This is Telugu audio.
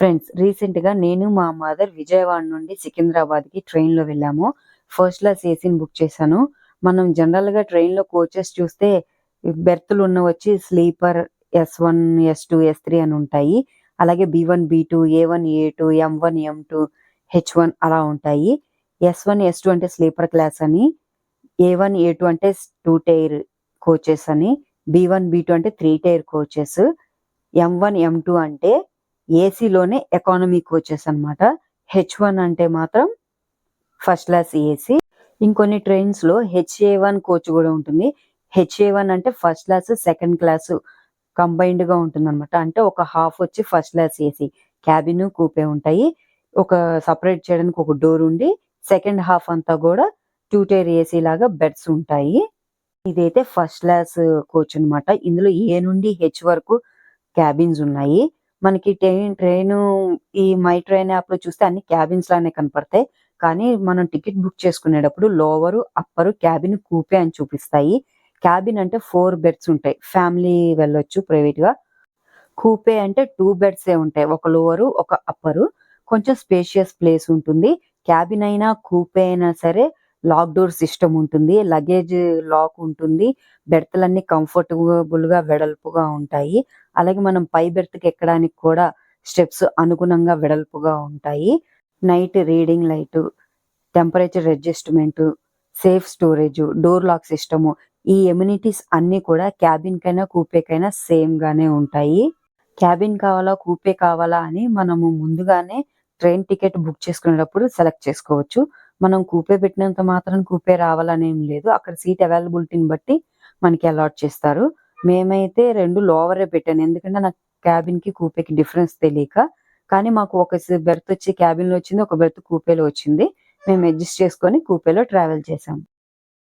ఫ్రెండ్స్ రీసెంట్‌గా నేను మా మదర్ విజయవాడ నుండి సికింద్రాబాద్‌కి ట్రైన్‌లో వెళ్ళాము. ఫస్ట్ క్లాస్ ఏసీని బుక్ చేశాను. మనం జనరల్‌గా ట్రైన్‌లో కోచెస్ చూస్తే బెర్తులు ఉన్నవొచ్చి sleeper S one S two S three అని ఉంటాయి. అలాగే B one B two A one A two M one M two H one అలా ఉంటాయి. ఎస్ వన్ ఎస్ టూ అంటే స్లీపర్ క్లాస్ అని, ఏ వన్ ఏ టూ అంటే టూ టైర్ కోచెస్ అని, బి వన్ బి టూ అంటే three tier coaches, M one M two అంటే ఏసీలోనే ఎకానమీ కోచెస్ అన్నమాట. హెచ్ వన్ అంటే మాత్రం ఫస్ట్ క్లాస్ ఏసీ. ఇంకొన్ని ట్రైన్స్‌లో హెచ్ఏ వన్ కోచ్ కూడా ఉంటుంది. హెచ్ఏ వన్ అంటే ఫస్ట్ క్లాస్, సెకండ్ క్లాస్ కంబైన్డ్‌గా ఉంటుందన్నమాట. అంటే ఒక హాఫ్ వచ్చి first class AC. Cabin, coupe ఉంటాయి. ఒక సెపరేట్ చేయడానికి ఒక డోర్ ఉండి, సెకండ్ హాఫ్ అంతా కూడా టూ టైర్ ఏసీ లాగా బెడ్స్ ఉంటాయి. ఇదైతే ఫస్ట్ క్లాస్ కోచ్ అన్నమాట. ఇందులో ఏ నుండి హెచ్ వరకు క్యాబిన్స్ ఉన్నాయి. మనకి ట్రైన్ ట్రైన్ ఈ మై ట్రైన్ యాప్లో చూస్తే అన్ని క్యాబిన్స్ లానే కనపడతాయి. కానీ మనం టికెట్ బుక్ చేసుకునేటప్పుడు లోవరు, అప్పరు, క్యాబిన్, కూపే అని చూపిస్తాయి. క్యాబిన్ అంటే ఫోర్ బెడ్స్ ఉంటాయి. ఫ్యామిలీ వెళ్ళొచ్చు ప్రైవేట్‌గా. కూపే అంటే టూ బెడ్స్ ఏ ఉంటాయి. ఒక లోవరు, ఒక అప్పరు. కొంచెం స్పేషియస్ ప్లేస్ ఉంటుంది. క్యాబిన్ అయినా, కూపే అయినా సరే లాక్ డోర్ సిస్టమ్ ఉంటుంది. లగేజ్ లాక్ ఉంటుంది. బెర్తులన్నీ కంఫర్టబుల్‌గా వెడల్పుగా ఉంటాయి. అలాగే మనం పై బెర్త్‌కి ఎక్కడానికి కూడా స్టెప్స్ అనుగుణంగా వెడల్పుగా ఉంటాయి. Night reading light, temperature adjustment, safe storage door lock system ఈ ఎమ్యూనిటీస్ అన్నీ కూడా క్యాబిన్‌కైనా, కూపేకైనా సేమ్ గానే ఉంటాయి. క్యాబిన్ కావాలా, కూపే కావాలా అని మనము ముందుగానే ట్రైన్ టికెట్ బుక్ చేసుకునేటప్పుడు సెలెక్ట్ చేసుకోవచ్చు. మనం కూపే పెట్టినంత మాత్రం కూపే రావాలనేం లేదు. అక్కడ సీట్ అవైలబిలిటీని బట్టి మనకి అలాట్ చేస్తారు. మేమైతే రెండు లోవరే పెట్టాను. ఎందుకంటే నాకు క్యాబిన్‌కి, కూపేకి డిఫరెన్స్ తెలియక. కానీ మాకు ఒక బెర్త్ వచ్చి క్యాబిన్‌లో వచ్చింది. ఒక బెర్త్ కూపేలో వచ్చింది. మేము అడ్జస్ట్ చేసుకొని కూపేలో ట్రావెల్ చేసాం.